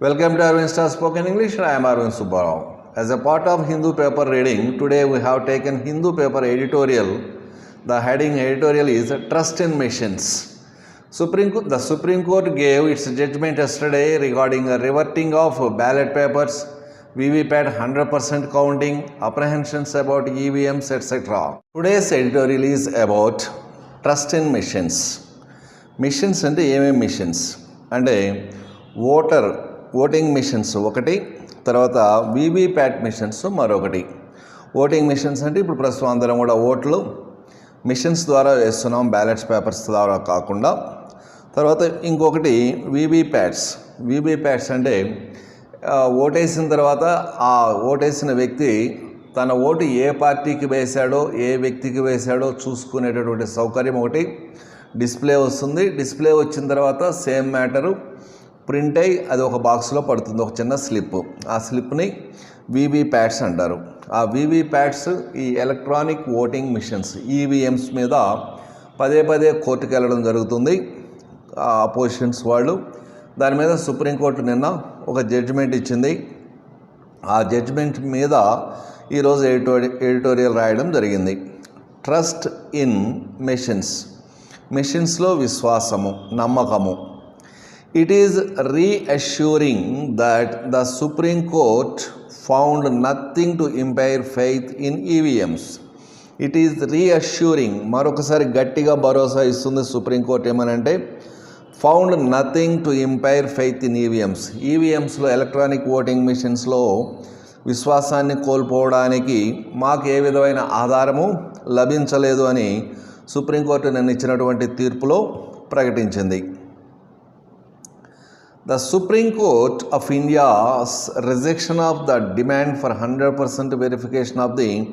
Welcome to Arvind Star Spoken English. I am Arvind Subbarao. As a part of Hindu paper reading, today we have taken Hindu paper editorial. The heading editorial is Trust in Missions. Supreme, Co- the Supreme Court gave its judgment yesterday regarding a reverting of ballot papers, VVPAT 100% counting, apprehensions about EVMs, etc. Today's editorial is about trust in missions. Missions అంటే ఏమేమి machines అంటే voter Voting machines ఒకటి తర్వాత VVPAT machines మరొకటి. Voting machines అంటే ఇప్పుడు ప్రస్తుతం అందరం కూడా ఓట్లు మిషన్స్ ద్వారా వేస్తున్నాం బ్యాలెట్స్ పేపర్స్ ద్వారా కాకుండా. తర్వాత ఇంకొకటి వీవీప్యాట్స్ వీవీప్యాట్స్ అంటే ఓటేసిన తర్వాత ఆ ఓటేసిన వ్యక్తి తన ఓటు ఏ పార్టీకి వేశాడో ఏ వ్యక్తికి వేశాడో చూసుకునేటటువంటి సౌకర్యం ఒకటి. డిస్ప్లే వస్తుంది. డిస్ప్లే వచ్చిన తర్వాత సేమ్ మ్యాటరు. ప్రింట్ అయ్యి అది ఒక బాక్స్లో పడుతుంది ఒక చిన్న స్లిప్. ఆ స్లిప్ని వీవీ ప్యాడ్స్ అంటారు. ఆ వీవీ ప్యాడ్స్ ఈ ఎలక్ట్రానిక్ ఓటింగ్ మిషన్స్ ఈవీఎంస్ మీద పదే పదే కోర్టుకు వెళ్ళడం జరుగుతుంది. ఆ అపోజిషన్స్ వాళ్ళు దాని మీద సుప్రీంకోర్టు నిన్న ఒక జడ్జిమెంట్ ఇచ్చింది. ఆ జడ్జిమెంట్ మీద ఈరోజు ఎడిటోరి ఎడిటోరియల్ రాయడం జరిగింది. ట్రస్ట్ ఇన్ మెషిన్స్ మెషిన్స్లో విశ్వాసము నమ్మకము. It is reassuring that the Supreme Court found nothing to impair faith in EVMs it is reassuring మరొకసారి గట్టిగా భరోసా ఇస్తుంది సుప్రీంకోర్టు ఏమనంటే found nothing to impair faith in EVMs ఈవీఎంస్లో electronic voting మిషన్స్లో విశ్వాసాన్ని కోల్పోవడానికి మాకు ఏ విధమైన ఆధారము లభించలేదు అని సుప్రీంకోర్టు నిన్న ఇచ్చినటువంటి తీర్పులో ప్రకటించింది. The Supreme Court of India's rejection of the demand for 100% verification of the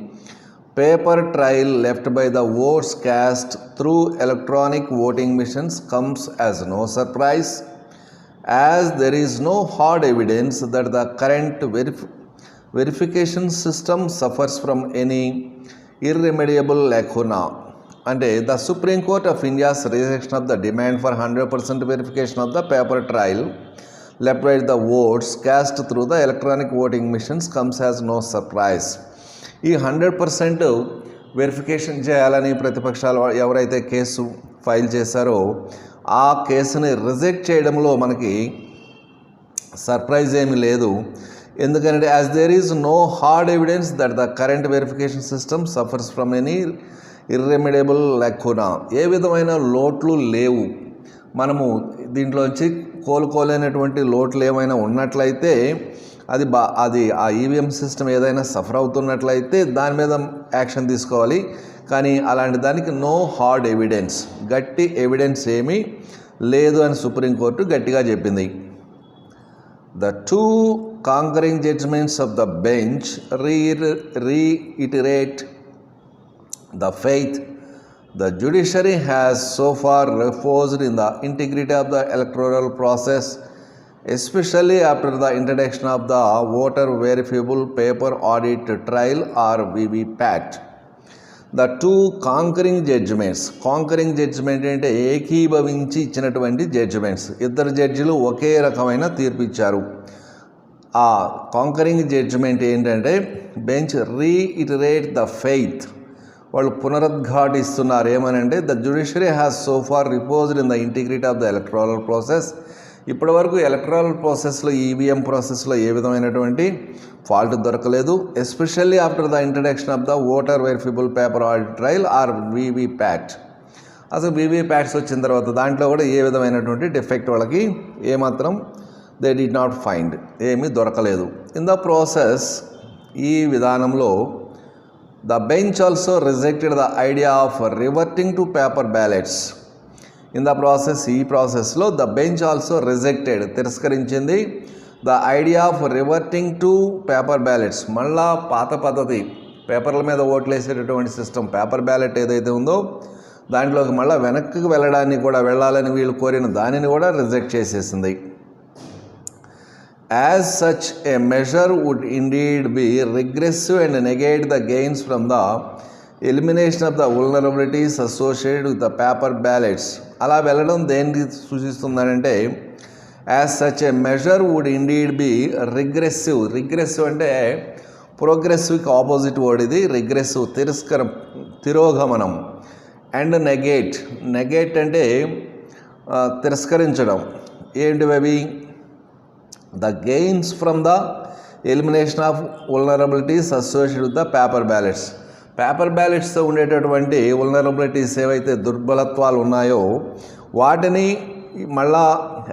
paper trail left by the votes cast through electronic voting machines comes as no surprise, as there is no hard evidence that the current verif- verification system suffers from any irremediable lacuna. అంటే the Supreme Court of India's rejection of the demand for hundred percent verification of the paper trail. Left the votes cast through the electronic voting machines comes as no surprise ఈ hundred percent verification చేయాలని ప్రతిపక్షాలు ఎవరైతే case file చేశారో ఆ కేసుని reject చేయడంలో మనకి surprise ఏమీ లేదు. ఎందుకంటే as there is no hard evidence that the current verification system suffers from any irremediable lacuna ఏ విధమైన లోట్లు లేవు. మనము దీంట్లోంచి కోలుకోలేనటువంటి లోట్లు ఏమైనా ఉన్నట్లయితే అది బా అది ఆ ఈవీఎం సిస్టమ్ ఏదైనా సఫర్ అవుతున్నట్లయితే దాని మీద యాక్షన్ తీసుకోవాలి. కానీ అలాంటి దానికి నో హార్డ్ ఎవిడెన్స్ గట్టి ఎవిడెన్స్ ఏమీ లేదు అని సుప్రీంకోర్టు గట్టిగా చెప్పింది. The two concurring judgments of the bench re reiterate the faith the judiciary has so far reposed in the integrity of the electoral process, especially after the introduction of the voter verifiable paper audit trial or VVPAT. The two concurring judgments concurring judgment అంటే ఏకీభవించి ఇచ్చినటువంటి judgements ఇద్దరు జడ్జిలు ఒకే రకమైన తీర్పు ఇచ్చారు ఆ concurring judgment ఏంటంటే బెంచ్ రీఇటరేట్ ద ఫెయిత్ వాళ్ళు పునరుద్ఘాటిస్తున్నారు ఏమనంటే the judiciary has so far reposed in the integrity of the electoral process. ఇప్పటివరకు ఎలక్ట్రల్ ప్రాసెస్లో ఈవీఎం ప్రాసెస్లో ఏ విధమైనటువంటి ఫాల్ట్ దొరకలేదు. Especially after the introduction of the voter verifiable paper audit trail or VVPAT. అసలు వీవీ ప్యాట్స్ వచ్చిన తర్వాత దాంట్లో కూడా ఏ విధమైనటువంటి డిఫెక్ట్ వాళ్ళకి ఏమాత్రం దే డి నాట్ ఫైండ్ ఏమీ దొరకలేదు. ఇన్ ద ప్రాసెస్ ఈ విధానంలో the bench also rejected the idea of reverting to paper ballots in the process ఈ ప్రాసెస్లో ద బెంచ్ ఆల్సో రిజెక్టెడ్ తిరస్కరించింది. The idea of reverting to paper ballots మళ్ళా పాత పద్ధతి పేపర్ల మీద ఓట్లు వేసేటటువంటి సిస్టమ్ పేపర్ బ్యాలెట్ ఏదైతే ఉందో దాంట్లోకి మళ్ళీ వెనక్కి వెళ్ళడానికి కూడా వెళ్ళాలని వీళ్ళు కోరిన దానిని కూడా రిజెక్ట్ చేసేసింది. As such a measure would indeed be regressive and negate the gains from the elimination of the vulnerabilities associated with the paper ballots అలా వెళ్ళడం దేనికి సూచిస్తుందనంటే as such a measure would indeed be regressive regressive అంటే ప్రోగ్రెసివ్కి opposite word ఇది regressive తిరస్కర తిరోగమనం. And negate negate అంటే తిరస్కరించడం. ఏంటివి the gains from the elimination of vulnerabilities associated with the paper ballots paper బ్యాలెట్స్తో ఉండేటటువంటి వల్నరబిలిటీస్ ఏవైతే దుర్బలత్వాలు ఉన్నాయో వాటిని మళ్ళా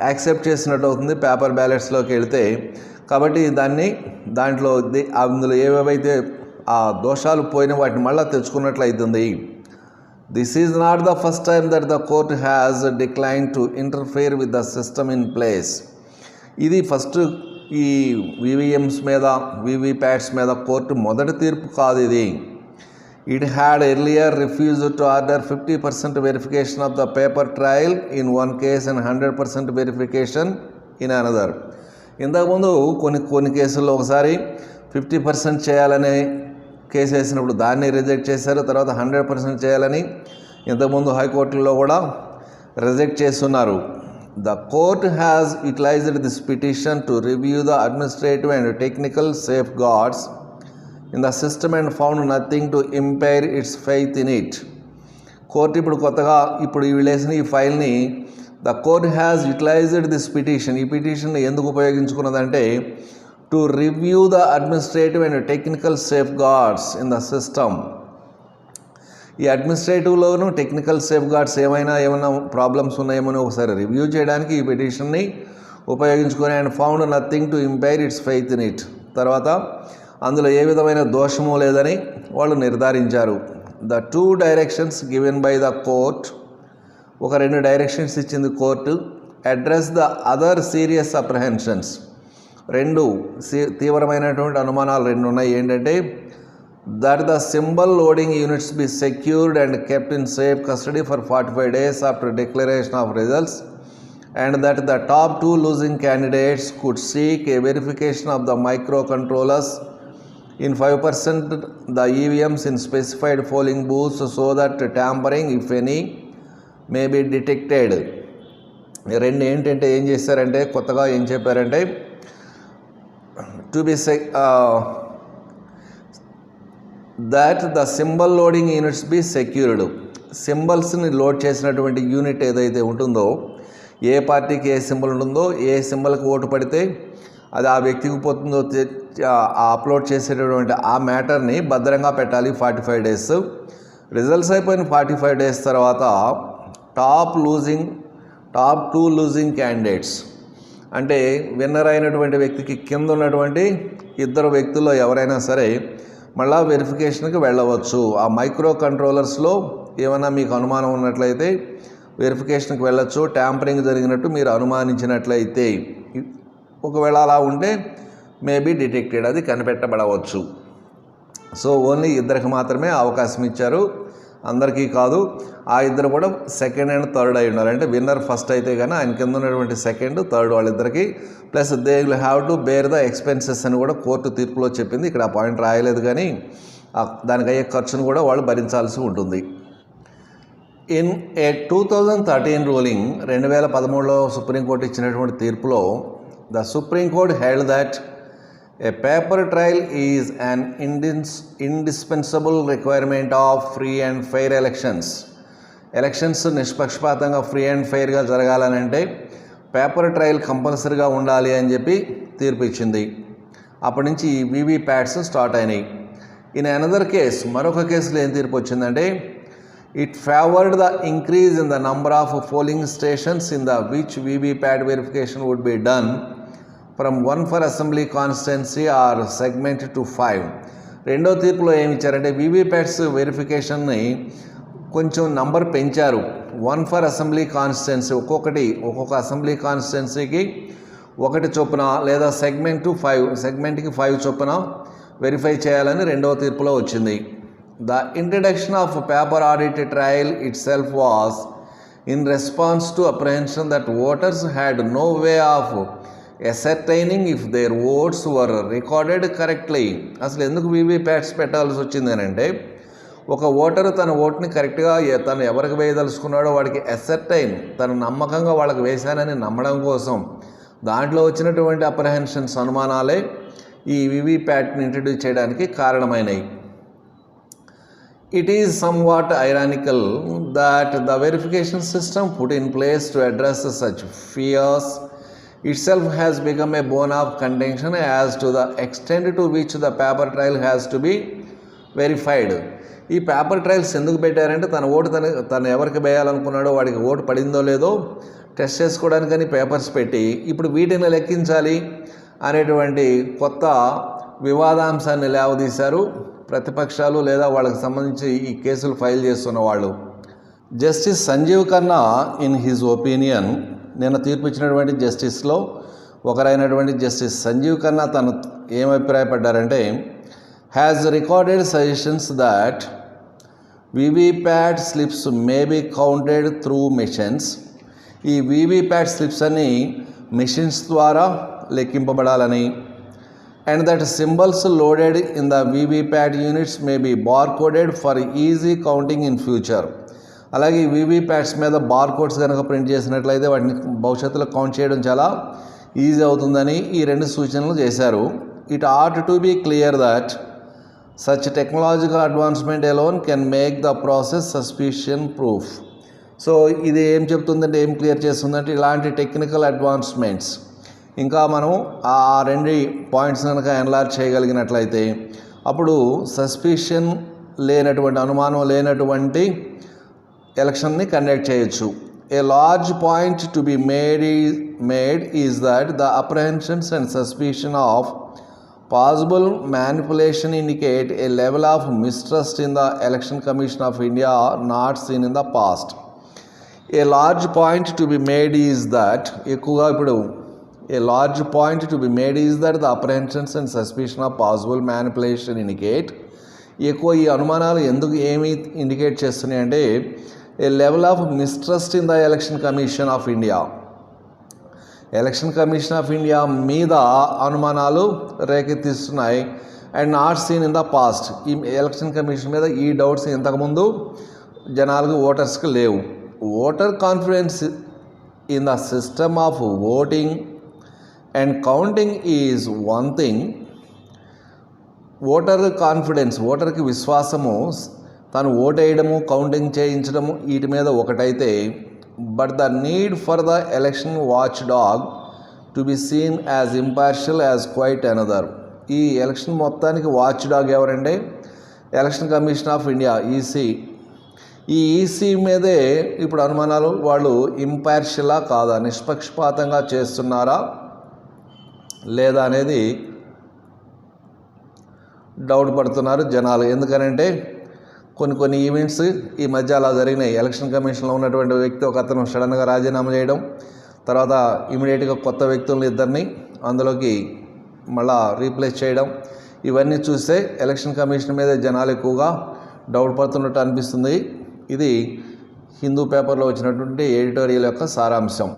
యాక్సెప్ట్ చేసినట్టు అవుతుంది పేపర్ బ్యాలెట్స్లోకి వెళితే. కాబట్టి దాన్ని దాంట్లో అందులో ఏవేవైతే ఆ దోషాలు పోయిన వాటిని మళ్ళీ తెచ్చుకున్నట్లయితుంది. This is not the first time that the court has decline to interfere with the system in place ఇది ఫస్ట్ ఈ వివిఎంస్ మీద వివిప్యాట్స్ మీద కోర్టు మొదటి తీర్పు కాదు ఇది. It had earlier refuse to order fifty percent verification of the paper trail in one case and hundred percent verification in another ఇంతకుముందు కొన్ని కొన్ని కేసుల్లో ఒకసారి ఫిఫ్టీ పర్సెంట్ చేయాలని కేసు వేసినప్పుడు దాన్ని రిజెక్ట్ చేశారు తర్వాత హండ్రెడ్ పర్సెంట్ చేయాలని ఇంతకుముందు హైకోర్టులో కూడా రిజెక్ట్ చేస్తున్నారు. The court has utilized this petition to review the administrative and technical safeguards in the system and found nothing to impair its faith in it court ఇప్పుడు కొత్తగా ఇప్పుడు వీళ్ళు వేసిన ఈ ఫైల్ని the court has utilized this petition ఈ petition ఎందుకు ఉపయోగించుకున్నదంటే to review the administrative and technical safeguards in the system ఈ అడ్మినిస్ట్రేటివ్లోను టెక్నికల్ సేఫ్ గార్డ్స్ ఏమైనా ఏమైనా ప్రాబ్లమ్స్ ఉన్నాయేమో ఒకసారి రివ్యూ చేయడానికి ఈ పిటిషన్ని ఉపయోగించుకొని and found nothing to impair its faith in it తర్వాత అందులో ఏ విధమైన దోషము లేదని వాళ్ళు నిర్ధారించారు. The two directions given by the court ఒక రెండు డైరెక్షన్స్ ఇచ్చింది court address the other serious apprehensions రెండు సీ- తీవ్రమైనటువంటి అనుమానాలు రెండు ఉన్నాయి ఏంటంటే that the symbol loading units be secured and kept in safe custody for forty five days after declaration of results and that the top two losing candidates could seek a verification of the microcontrollers in 5% the EVMs in specified polling booths so that tampering if any may be detected. రెండు ఏంటంటే ఏం చేశారంటే కొత్తగా ఏం చెప్పారంటే to be sec that the symbol loading units be secured సింబల్స్ని load చేసినటువంటి unit ఏదైతే ఉంటుందో ఏ పార్టీకి ఏ సింబల్ ఉంటుందో ఏ సింబల్కి ఓటు పడితే అది ఆ వ్యక్తికి పోతుందో అప్లోడ్ చేసేటటువంటి ఆ మ్యాటర్ని భద్రంగా పెట్టాలి ఫార్టీ ఫైవ్ డేస్ రిజల్ట్స్ అయిపోయిన ఫార్టీ ఫైవ్ డేస్ తర్వాత top losing top two losing candidates అంటే విన్నర్ అయినటువంటి వ్యక్తికి కింద ఉన్నటువంటి ఇద్దరు వ్యక్తుల్లో ఎవరైనా సరే మళ్ళా వెరిఫికేషన్కి వెళ్ళవచ్చు. ఆ మైక్రో కంట్రోలర్స్లో ఏమైనా మీకు అనుమానం ఉన్నట్లయితే వెరిఫికేషన్కి వెళ్ళచ్చు. ట్యాంపరింగ్ జరిగినట్టు మీరు అనుమానించినట్లయితే ఒకవేళ అలా ఉంటే మేబీ డిటెక్టెడ్ అది కనిపెట్టబడవచ్చు. సో ఓన్లీ ఇద్దరికి మాత్రమే అవకాశం ఇచ్చారు. అందరికీ కాదు. ఆ ఇద్దరు కూడా సెకండ్ అండ్ థర్డ్ అయి ఉన్నారు. అంటే విన్నర్ ఫస్ట్ అయితే కానీ ఆయన కింద ఉన్నటువంటి సెకండ్ థర్డ్ వాళ్ళిద్దరికి. Plus they will have to bear the expenses అని కూడా కోర్టు తీర్పులో చెప్పింది. ఇక్కడ ఆ పాయింట్ రాయలేదు కానీ దానికి అయ్యే ఖర్చును కూడా వాళ్ళు భరించాల్సి ఉంటుంది. In a two thousand thirteen ruling రెండు వేల పదమూడులో సుప్రీంకోర్టు ఇచ్చినటువంటి తీర్పులో the supreme court held that a paper trail is an ఇండిన్స్ indispensable requirement of free and fair elections elections నిష్పక్షపాతంగా ఫ్రీ అండ్ ఫెయిర్గా జరగాలనంటే పేపర్ ట్రయల్ కంపల్సరీగా ఉండాలి అని చెప్పి తీర్పు ఇచ్చింది అప్పటి నుంచి ఈ వివి ప్యాడ్స్ స్టార్ట్ అయినాయి. ఇన్ అనదర్ కేస్ మరొక కేసులో ఏం తీర్పు వచ్చిందంటే it favoured the increase in the number of polling stations in the which VVPAT verification would be done from one per assembly constituency or segment to five రెండో తీర్పులో ఏమి ఇచ్చారంటే వీవీప్యాట్స్ వెరిఫికేషన్ని కొంచెం నంబర్ పెంచారు. వన్ ఫర్ అసెంబ్లీ కాన్స్టిట్యున్సీ ఒక్కొక్కటి ఒక్కొక్క assembly కాన్స్టిట్యున్సీకి ఒకటి చొప్పున లేదా సెగ్మెంట్ టు ఫైవ్ సెగ్మెంట్కి ఫైవ్ చొప్పున వెరిఫై చేయాలని రెండవ తీర్పులో వచ్చింది. The introduction of paper audit trail itself was in response to apprehension that voters had no way of ascertaining if their votes were recorded correctly అసలు ఎందుకు వీవీప్యాట్స్ పెట్టాల్సి వచ్చింది అని అంటే ఒక ఓటరు తన ఓటుని కరెక్ట్గా తను ఎవరికి వేయదలుచుకున్నాడో వాడికి ఎసర్టైన్ తను నమ్మకంగా వాళ్ళకి వేశానని నమ్మడం కోసం. దాంట్లో వచ్చినటువంటి అప్రహెన్షన్స్ అనుమానాలే ఈ వివిప్యాట్ని ఇంట్రడ్యూస్ చేయడానికి కారణమైనవి it is somewhat ironical that the verification system put in place to address such fears itself has become a bone of contention as to the extent to which the paper trail has to be verified ఈ paper trails ఎందుకు పెట్టారంటే తన vote తన తను ఎవరికి వేయాలనుకున్నాడో వాడికి vote పడిందో లేదో టెస్ట్ చేసుకోవడానికని పేపర్స్ పెట్టి ఇప్పుడు వీటిని లెక్కించాలి అనేటువంటి కొత్త వివాదాంశాన్ని లేవదీశారు. ప్రతిపక్షాలు లేదా వాళ్ళకి సంబంధించి ఈ కేసులు ఫైల్ చేస్తున్న వాళ్ళు. Justice Sanjiv Khanna in his opinion నిన్న తీర్పు ఇచ్చినటువంటి జస్టిస్లో ఒకరైనటువంటి జస్టిస్ సంజీవ్ ఖన్నా తను ఏం అభిప్రాయపడ్డారంటే has recorded suggestions that VVPAT slips may be counted through machines ఈ వివిప్యాట్ స్లిప్స్ అన్ని మెషిన్స్ ద్వారా లెక్కింపబడాలని and that symbols loaded in the VVPAT units may be bar coded for easy counting in future అలాగే ఈ VVPATs మీద bar codes కనుక print చేసినట్లయితే వాటిని భవిష్యత్తులో కౌంట్ చేయడం చాలా ఈజీ అవుతుందని ఈ రెండు సూచనలు చేశారు. It ought to be clear that such technological advancement alone can make the process suspicion proof. So ఇది ఏం చెప్తుందంటే ఏం క్లియర్ చేస్తుందంటే ఇలాంటి టెక్నికల్ అడ్వాన్స్మెంట్స్. ఇంకా మనం ఆ రెండు పాయింట్స్ కనుక ఎన్లార్జ్ చేయగలిగినట్లయితే అప్పుడు సస్పిషన్ లేనటువంటి అనుమానం లేనటువంటి ఎలక్షన్ని కండక్ట్ చేయొచ్చు. A large point to be made ఈ made is that the apprehensions and suspicion of possible manipulation indicate a level of mistrust in the Election Commission of India not seen in the past a large point to be made is that ఎక్కువగా ఇప్పుడు a large point to be made is that the apprehensions and suspicion of possible manipulation indicate ఎక్కువ ఈ అనుమానాలు ఎందుకు ఏమి indicate చేస్తున్నాయి అంటే a level of mistrust in the Election Commission of India Election Commission of India మీద అనుమానాలు రేకెత్తిస్తున్నాయి. And not seen in the past ఈ ఎలక్షన్ కమిషన్ మీద ఈ డౌట్స్ ఇంతకుముందు జనాలకు ఓటర్స్కి లేవు. Voter confidence in the system of voting and counting is one thing voter confidence ఓటర్కి విశ్వాసము తను ఓటేయడము కౌంటింగ్ చేయించడము వీటి మీద ఒకటైతే but the need for the election watchdog to be seen as impartial as quite another ఈ ఎలక్షన్ మొత్తానికి watchdog ఎవరంటే Election Commission of India EC ఈ ఈసీ మీదే ఇప్పుడు అనుమానాలు వాళ్ళు ఇంపార్షియలా కాదా నిష్పక్షపాతంగా చేస్తున్నారా లేదా అనేది డౌట్ పడుతున్నారు జనాలు. ఎందుకనంటే కొన్ని కొన్ని ఈవెంట్స్ ఈ మధ్య అలా జరిగినాయి. ఎలక్షన్ కమిషన్లో ఉన్నటువంటి వ్యక్తి ఒక అతను సడన్గా రాజీనామా చేయడం తర్వాత ఇమీడియట్గా కొత్త వ్యక్తులను ఇద్దరిని అందులోకి మళ్ళా రీప్లేస్ చేయడం ఇవన్నీ చూస్తే ఎలక్షన్ కమిషన్ మీద జనాలు ఎక్కువగా డౌట్ పడుతున్నట్టు అనిపిస్తుంది. ఇది హిందూ పేపర్లో వచ్చినటువంటి ఎడిటోరియల్ యొక్క సారాంశం.